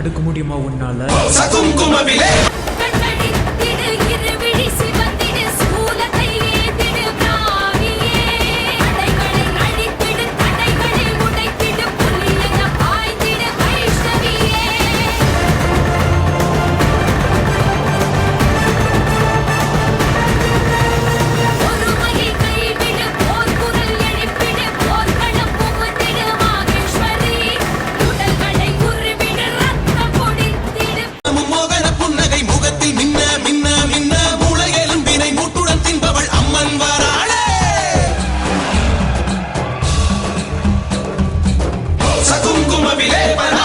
தடுக்க முடியுமா உன்னால? Mobile eh, para